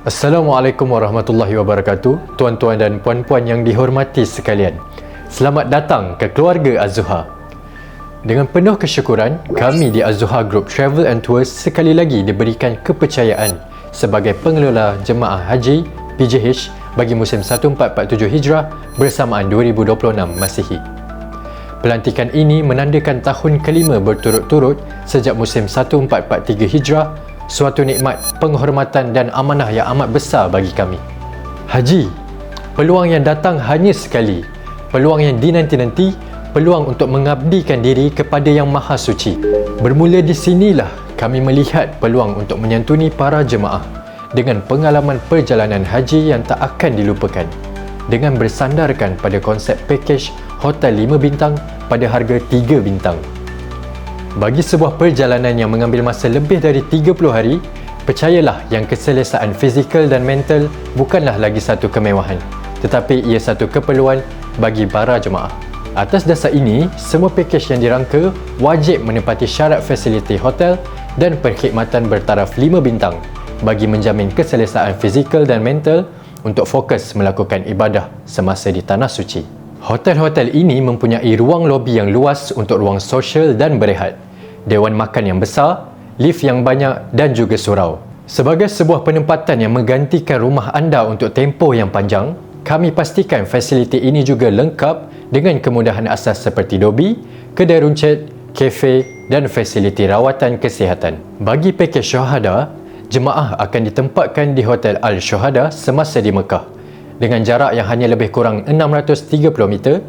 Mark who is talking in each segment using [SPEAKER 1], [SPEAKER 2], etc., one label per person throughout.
[SPEAKER 1] Assalamualaikum warahmatullahi wabarakatuh Tuan-tuan dan puan-puan yang dihormati sekalian. Selamat datang ke keluarga Az-Zuha Dengan penuh kesyukuran Kami di Az-Zuha Group Travel and Tours Sekali lagi diberikan kepercayaan Sebagai pengelola jemaah haji PJH Bagi musim 1447 Hijrah Bersamaan 2026 Masihi. Pelantikan ini menandakan tahun kelima berturut-turut sejak musim 1443 Hijrah, suatu nikmat, penghormatan dan amanah yang amat besar bagi kami. Haji, peluang yang datang hanya sekali. Peluang yang dinanti-nanti, peluang untuk mengabdikan diri kepada Yang Maha Suci. Bermula di sinilah kami melihat peluang untuk menyantuni para jemaah dengan pengalaman perjalanan haji yang tak akan dilupakan dengan bersandarkan pada konsep pakej hotel 5 bintang pada harga 3 bintang. Bagi sebuah perjalanan yang mengambil masa lebih dari 30 hari, percayalah yang keselesaan fizikal dan mental bukanlah lagi satu kemewahan, tetapi ia satu keperluan bagi para jemaah. Atas dasar ini, semua pakej yang dirangka wajib menepati syarat fasiliti hotel dan perkhidmatan bertaraf 5 bintang bagi menjamin keselesaan fizikal dan mental untuk fokus melakukan ibadah semasa di Tanah Suci. Hotel-hotel ini mempunyai ruang lobi yang luas untuk ruang sosial dan berehat, dewan makan yang besar, lift yang banyak dan juga surau. Sebagai sebuah penempatan yang menggantikan rumah anda untuk tempoh yang panjang, kami pastikan fasiliti ini juga lengkap dengan kemudahan asas seperti dobi, kedai runcit, kafe dan fasiliti rawatan kesihatan. Bagi pakej syuhada, jemaah akan ditempatkan di Hotel Al-Syuhada semasa di Mekah dengan jarak yang hanya lebih kurang 630 meter,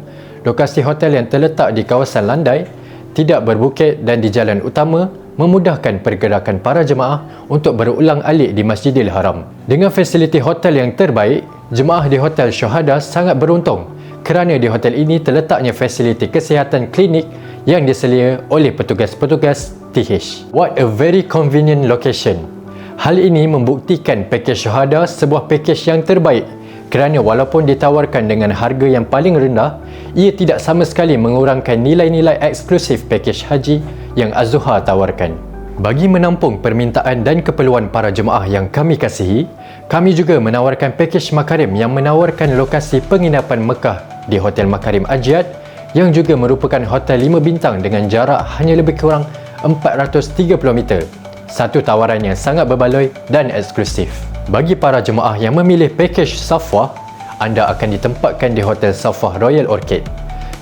[SPEAKER 1] lokasi hotel yang terletak di kawasan landai, tidak berbukit dan di jalan utama memudahkan pergerakan para jemaah untuk berulang alik di Masjidil Haram. Dengan fasiliti hotel yang terbaik, jemaah di Hotel Syuhada sangat beruntung kerana di hotel ini terletaknya fasiliti kesihatan klinik yang diselia oleh petugas-petugas TH. What a very convenient location. Hal ini membuktikan pakej Syuhada sebuah pakej yang terbaik kerana walaupun ditawarkan dengan harga yang paling rendah, ia tidak sama sekali mengurangkan nilai-nilai eksklusif pakej haji yang Azuha tawarkan. Bagi menampung permintaan dan keperluan para jemaah yang kami kasihi, kami juga menawarkan pakej Makarim yang menawarkan lokasi penginapan Mekah di Hotel Makarim Ajiat yang juga merupakan hotel 5 bintang dengan jarak hanya lebih kurang 430 meter. Satu tawaran yang sangat berbaloi dan eksklusif. Bagi para jemaah yang memilih pakej Safwah, anda akan ditempatkan di Hotel Safwah Royal Orchid.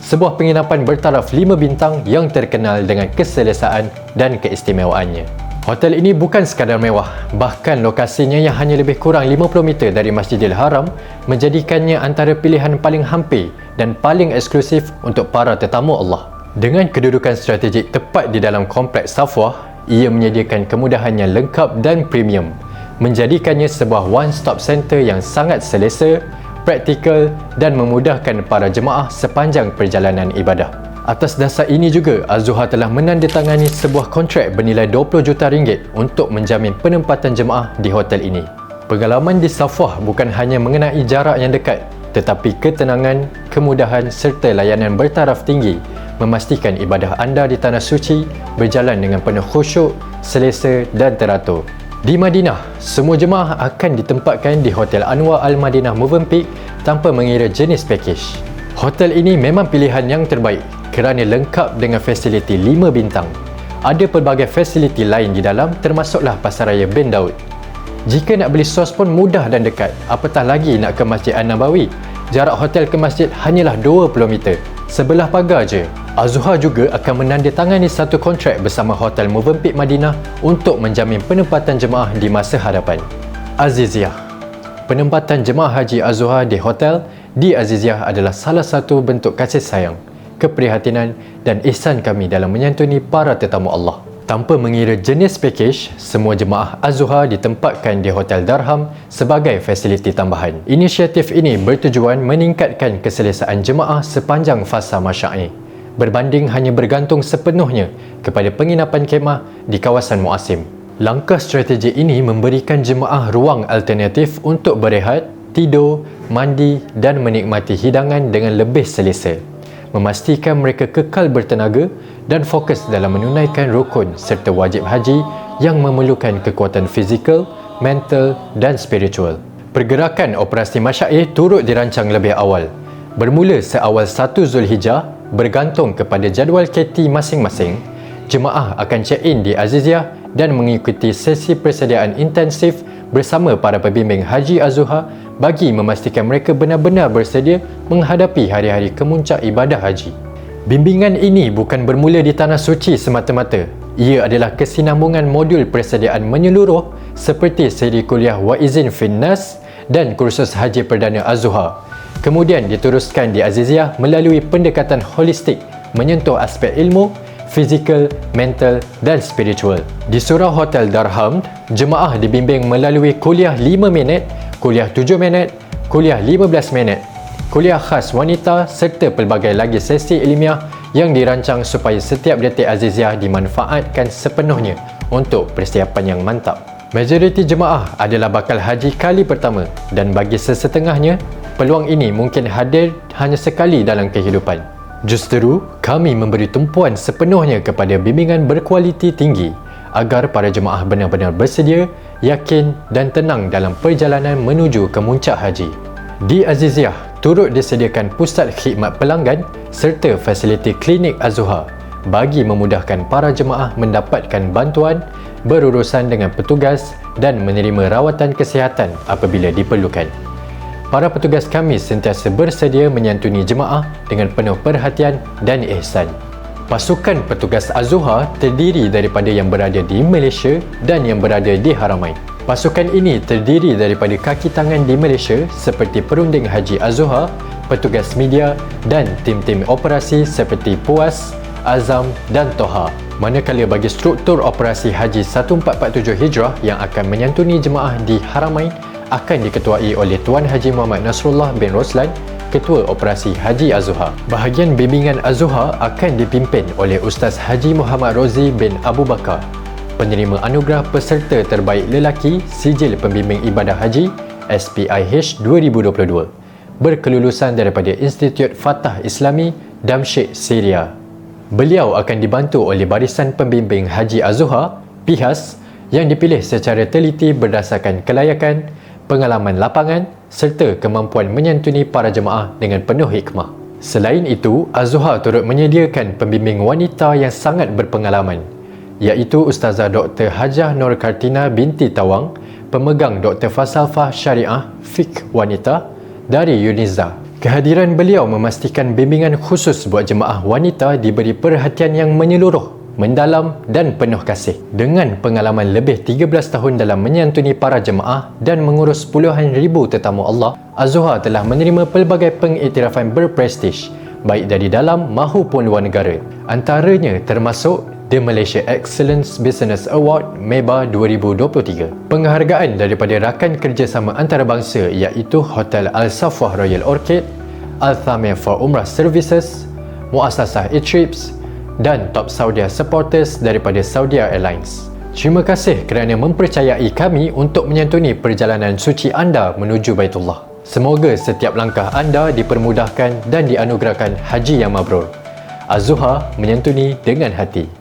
[SPEAKER 1] Sebuah penginapan bertaraf 5 bintang yang terkenal dengan keselesaan dan keistimewaannya. Hotel ini bukan sekadar mewah, bahkan lokasinya yang hanya lebih kurang 50 meter dari Masjidil Haram menjadikannya antara pilihan paling hampir dan paling eksklusif untuk para tetamu Allah. Dengan kedudukan strategik tepat di dalam kompleks Safwah, ia menyediakan kemudahan yang lengkap dan premium menjadikannya sebuah one-stop center yang sangat selesa, praktikal dan memudahkan para jemaah sepanjang perjalanan ibadah. Atas dasar ini juga, Azuha telah menandatangani sebuah kontrak bernilai 20 juta ringgit untuk menjamin penempatan jemaah di hotel ini. Pengalaman di Safwah bukan hanya mengenai jarak yang dekat, tetapi ketenangan, kemudahan serta layanan bertaraf tinggi memastikan ibadah anda di Tanah Suci berjalan dengan penuh khusyuk, selesa dan teratur. Di Madinah, semua jemaah akan ditempatkan di Hotel Anwar Al-Madinah Movenpick tanpa mengira jenis pakej. Hotel ini memang pilihan yang terbaik kerana lengkap dengan fasiliti 5 bintang. Ada pelbagai fasiliti lain di dalam termasuklah Pasaraya bin Daud. Jika nak beli sos pun mudah dan dekat, apatah lagi nak ke Masjid An-Nabawi. Jarak hotel ke masjid hanyalah 20 meter. Sebelah pagar je. Azuha juga akan menandatangani satu kontrak bersama Hotel Movenpick Madinah untuk menjamin penempatan jemaah di masa hadapan. Aziziyah Penempatan jemaah haji Azuha di hotel di Aziziyah adalah salah satu bentuk kasih sayang, keprihatinan dan ihsan kami dalam menyantuni para tetamu Allah. Tanpa mengira jenis pakej, semua jemaah Azuha ditempatkan di Hotel Darham sebagai fasiliti tambahan. Inisiatif ini bertujuan meningkatkan keselesaan jemaah sepanjang fasa masyaih berbanding hanya bergantung sepenuhnya kepada penginapan kemah di kawasan Muasim. Langkah strategi ini memberikan jemaah ruang alternatif untuk berehat, tidur, mandi dan menikmati hidangan dengan lebih selesa. Memastikan mereka kekal bertenaga dan fokus dalam menunaikan rukun serta wajib haji yang memerlukan kekuatan fizikal, mental dan spiritual. Pergerakan operasi masyaih turut dirancang lebih awal. Bermula seawal 1 Zulhijjah bergantung kepada jadual KT masing-masing, jemaah akan check-in di Aziziyah dan mengikuti sesi persediaan intensif bersama para pembimbing Haji Azuha bagi memastikan mereka benar-benar bersedia menghadapi hari-hari kemuncak ibadah haji. Bimbingan ini bukan bermula di Tanah Suci semata-mata. Ia adalah kesinambungan modul persediaan menyeluruh seperti seri kuliah Wa'izin Finnas dan kursus Haji Perdana Azuha. Kemudian diteruskan di Aziziyah melalui pendekatan holistik menyentuh aspek ilmu, fizikal, mental dan spiritual. Di surau Hotel Darham, jemaah dibimbing melalui kuliah 5 minit, kuliah 7 minit, kuliah 15 minit, kuliah khas wanita serta pelbagai lagi sesi ilmiah yang dirancang supaya setiap detik Aziziyah dimanfaatkan sepenuhnya untuk persiapan yang mantap. Majoriti jemaah adalah bakal haji kali pertama dan bagi sesetengahnya, peluang ini mungkin hadir hanya sekali dalam kehidupan. Justeru, kami memberi tumpuan sepenuhnya kepada bimbingan berkualiti tinggi agar para jemaah benar-benar bersedia, yakin dan tenang dalam perjalanan menuju ke muncak haji. Di Aziziyah, turut disediakan pusat khidmat pelanggan serta fasiliti klinik Azuha bagi memudahkan para jemaah mendapatkan bantuan berurusan dengan petugas dan menerima rawatan kesihatan apabila diperlukan. Para petugas kami sentiasa bersedia menyantuni jemaah dengan penuh perhatian dan ihsan. Pasukan petugas Azuha terdiri daripada yang berada di Malaysia dan yang berada di Haramain. Pasukan ini terdiri daripada kaki tangan di Malaysia seperti perunding Haji Azuha, petugas media dan tim-tim operasi seperti PUAS, Azam dan Toha manakala bagi struktur operasi Haji 1447 Hijrah yang akan menyantuni jemaah di Haramain akan diketuai oleh Tuan Haji Muhammad Nasrullah bin Roslan, Ketua Operasi Haji Azuha. Bahagian bimbingan Azuha akan dipimpin oleh Ustaz Haji Muhammad Rozi bin Abu Bakar, penerima anugerah peserta terbaik lelaki Sijil Pembimbing Ibadah Haji SPIH 2022, berkelulusan daripada Institut Fatah Islami Damsyik Syria. Beliau akan dibantu oleh barisan pembimbing Haji Azuha, PIHAS, yang dipilih secara teliti berdasarkan kelayakan, pengalaman lapangan serta kemampuan menyantuni para jemaah dengan penuh hikmah. Selain itu, Azuha turut menyediakan pembimbing wanita yang sangat berpengalaman iaitu Ustazah Dr. Hajah Nur Kartina binti Tawang, pemegang Dr. Falsafah Syariah Fik Wanita dari Uniza Kehadiran beliau memastikan bimbingan khusus buat jemaah wanita diberi perhatian yang menyeluruh, mendalam dan penuh kasih. Dengan pengalaman lebih 13 tahun dalam menyantuni para jemaah dan mengurus puluhan ribu tetamu Allah, Azuha telah menerima pelbagai pengiktirafan berprestij baik dari dalam maupun luar negara. Antaranya termasuk The Malaysia Excellence Business Award MEBA 2023. Penghargaan daripada rakan kerjasama antarabangsa iaitu Hotel Al-Safwah Royal Orchid, Al-Thamia for Umrah Services, Muasasah E-Trips dan Top Saudi Supporters daripada Saudi Airlines. Terima kasih kerana mempercayai kami untuk menyantuni perjalanan suci anda menuju Baitullah. Semoga setiap langkah anda dipermudahkan dan dianugerahkan haji yang mabrur. Azuha menyantuni dengan hati.